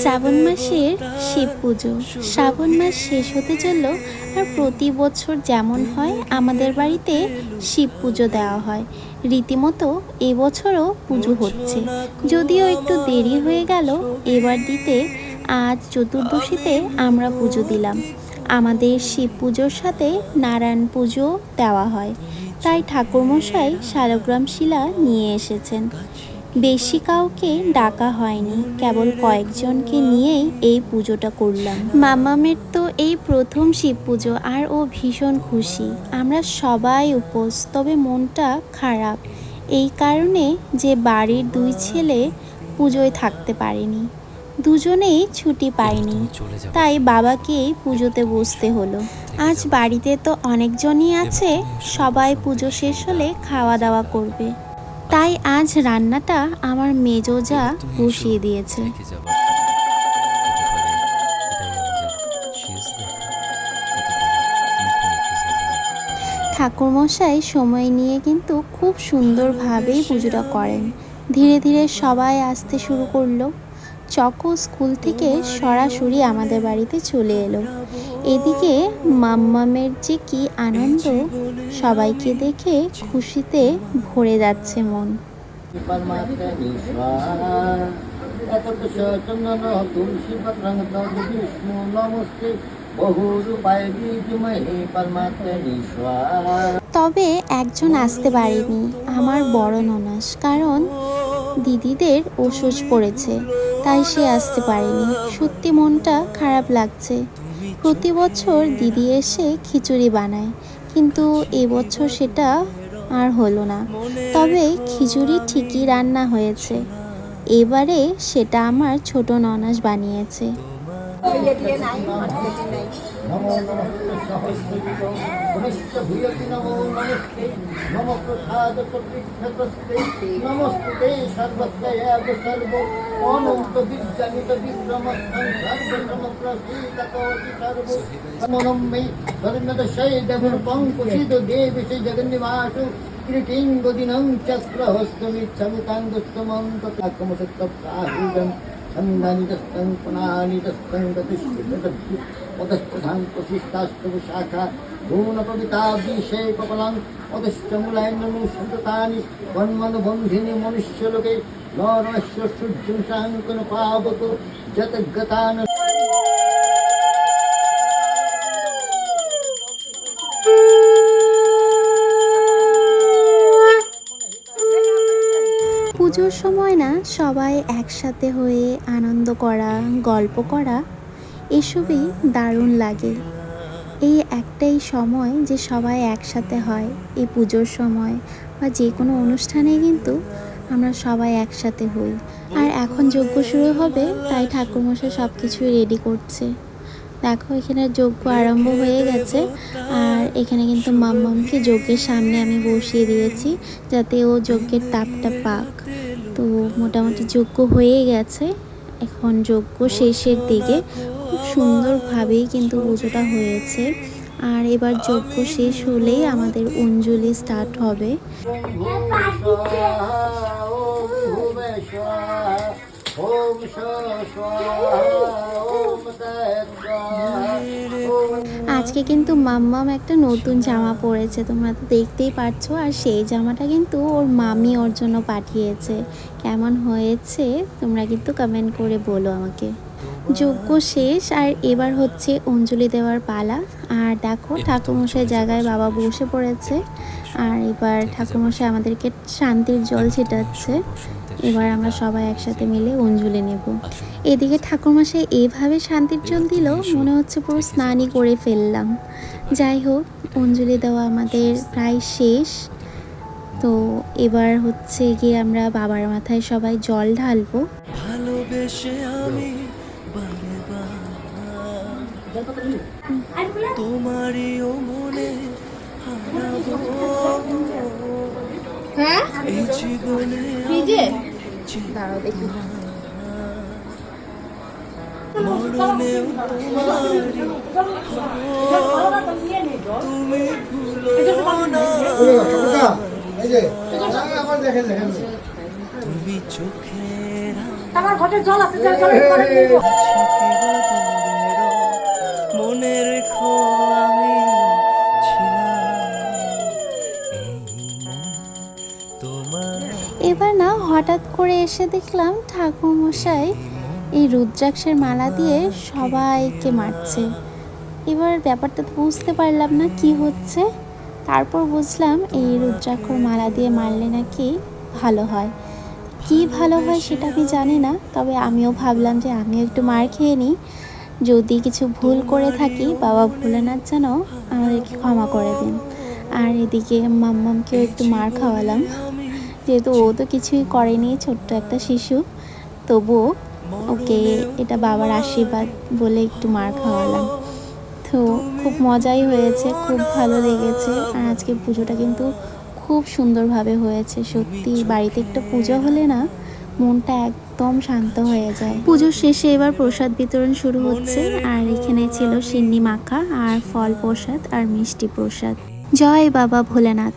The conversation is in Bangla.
শ্রাবণ মাসের শিব পুজো। শ্রাবণ মাস শেষ হতে চলল আর প্রতি বছর যেমন হয়, আমাদের বাড়িতে শিব পুজো দেওয়া হয়। রীতিমতো এবছরও পুজো হচ্ছে। যদিও একটু দেরি হয়ে গেল, এবার দিতে আজ চতুর্দশীতে আমরা পুজো দিলাম। আমাদের শিব পুজোর সাথে নারায়ণ পুজো দেওয়া হয়। তাই ঠাকুরমশাই শালগ্রাম শিলা নিয়ে এসেছেন। বেশি কাউকে ডাকা হয়নি কেবল কয়েকজনকে নিয়েই এই পুজোটা করলাম। মামামের তো এই প্রথম শিব পুজো আর ও ভীষণ খুশি। আমরা সবাই উপোস তবে মনটা খারাপ। এই কারণে যে বাড়ির দুই ছেলে পুজোয় থাকতে পারেনি দুজনেই ছুটি পায়নি। তাই বাবাকেই পুজোতে বসতে হলো। আজ বাড়িতে তো অনেকজনই আছে সবাই পুজো শেষ হলে খাওয়া দাওয়া করবে। তাই আজ রান্নাটা আমার মেজো যা বসিয়ে দিয়েছে। ঠাকুরমশাই সময় নিয়ে কিন্তু খুব সুন্দরভাবেই পুজোটা করেন। ধীরে ধীরে সবাই আসতে শুরু করল। চকো স্কুল থেকে সরাসরি আমাদের বাড়িতে চলে এলো। এদিকে মাম্মামের যে কি আনন্দ, সবাইকে দেখে খুশিতে ভরে যাচ্ছে মন। তবে একজন আসতে পারেনি, আমার বড় ননাস, কারণ দিদিদের ওষুধ পড়েছে, তাই সে আসতে পারেনি। সত্যি মনটা খারাপ লাগছে। প্রতি বছর দিদি এসে খিচুড়ি বানায়, কিন্তু এবছর সেটা আর হলো না। তবে খিচুড়ি ঠিকই রান্না হয়েছে। এবারে সেটা আমার ছোট ননাস বানিয়েছে। নমো নমস্তে সহস্রযুগ পুনশ্চ ভূয়সি নমো নমস্তে নম প্রসাদ প্রতীক্ষতস্তে নমস্তে সর্বত্র এব সর্ব অনন্ত বিজ্ঞানিত বিক্রমস্থং সর্বসমপ্রসীদতোষি সর্ব মনম মে ধর্মদশৈ দেবরূপং কুশিত দেবিষে জগন্নিবাসু কিরিটিং গদিনং চক্র হস্তমিচ্ছমি তাং দুষ্টমন্তকাকমসত্তপ্রাহুজম ছন্দানিতস্তং পুনানিতস্তং অদষ্টধান প্রশিষ্টাস্তব শাখা কপলাং অদষ্ট মূলায়ননু সন্ততানি বন্মনু বন্ধিনী মনুষ্যলোকে নরস্য সূর্যং সাঙ্কন পাবত যত পুজোর সময় না সবাই একসাথে হয়ে আনন্দ করা, গল্প করা, এসবই দারুণ লাগে। এই একটাই সময় যে সবাই একসাথে হয়। এই পুজোর সময় বা যে কোনো অনুষ্ঠানে কিন্তু আমরা সবাই একসাথে হই। আর এখন যজ্ঞ শুরু হবে, তাই ঠাকুরমশাই সব কিছুই রেডি করছে। দেখো এখানে যজ্ঞ আরম্ভ হয়ে গেছে আর এখানে কিন্তু মাম্মামকে যজ্ঞের সামনে আমি বসিয়ে দিয়েছি যাতে ও যজ্ঞের তাপটা পাক তো মোটামুটি যজ্ঞ হয়ে গেছে এখন যজ্ঞ শেষের দিকে খুব সুন্দরভাবেই কিন্তু পুজোটা হয়েছে আর এবার যজ্ঞ শেষ হলেই আমাদের অঞ্জলি স্টার্ট হবে ওম আজকে কিন্তু মাম্মাম একটা নতুন জামা পরেছে তোমরা তো দেখতেই পারছ। আর সেই জামাটা কিন্তু ওর মামি ওর জন্য পাঠিয়েছে। কেমন হয়েছে তোমরা কিন্তু কমেন্ট করে বলো আমাকে। যজ্ঞ শেষ আর এবার হচ্ছে অঞ্জলি দেওয়ার পালা। আর দেখো ঠাকুরমশাই জায়গায় বাবা বসে পড়েছে। আর এবার ঠাকুরমশাই আমাদেরকে শান্তির জল ছিটাচ্ছে। এবার আমরা সবাই একসাথে মিলে অঞ্জলি নেব। এদিকে ঠাকুরমশাই এইভাবে শান্তির জল দিল মনে হচ্ছে পুরো স্নানই করে ফেললাম। যাই হোক অঞ্জলি দেওয়া আমাদের প্রায় শেষ। তো এবার হচ্ছে গিয়ে আমরা বাবার মাথায় সবাই জল ঢালবো। ভালোবেসে আমি তোমারই ও মনে হারাবো এই জীবনে দাঁড়াও দেখি। আমার ঘটে জল আছে জল এবার না হঠাৎ করে এসে দেখলাম ঠাকুরমশাই এই রুদ্রাক্ষের মালা দিয়ে সবাইকে মারছে। এবার ব্যাপারটা তো বুঝতে পারলাম না কি হচ্ছে। তারপর বুঝলাম এই রুদ্রাক্ষর মালা দিয়ে মারলে নাকি ভালো হয়। কি ভালো হয় সেটা আমি জানি না, তবে আমিও ভাবলাম যে আমিও একটু মার খেয়ে নিই। যদি কিছু ভুল করে থাকি, বাবা ভোলেনাথ যেন আমাদেরকে ক্ষমা করে দিন। আর এদিকে মাম্মামকেও একটু মার খাওয়ালাম। যেহেতু ও তো কিছুই করেনি, ছোট্ট একটা শিশু, তবুও ওকে এটা বাবার আশীর্বাদ বলে একটু মার খাওয়ালাম। তো খুব মজাই হয়েছে, খুব ভালো লেগেছে, আর আজকে পুজোটা কিন্তু খুব সুন্দরভাবে হয়েছে, সত্যি বাড়িতে একটা পুজো হলে না মনটা একদম শান্ত হয়ে যায়। পুজোর শেষে এবার প্রসাদ বিতরণ শুরু হচ্ছে, আর এখানে ছিল সিন্নি মাখা আর ফল প্রসাদ আর মিষ্টি প্রসাদ। জয় বাবা ভোলেনাথ।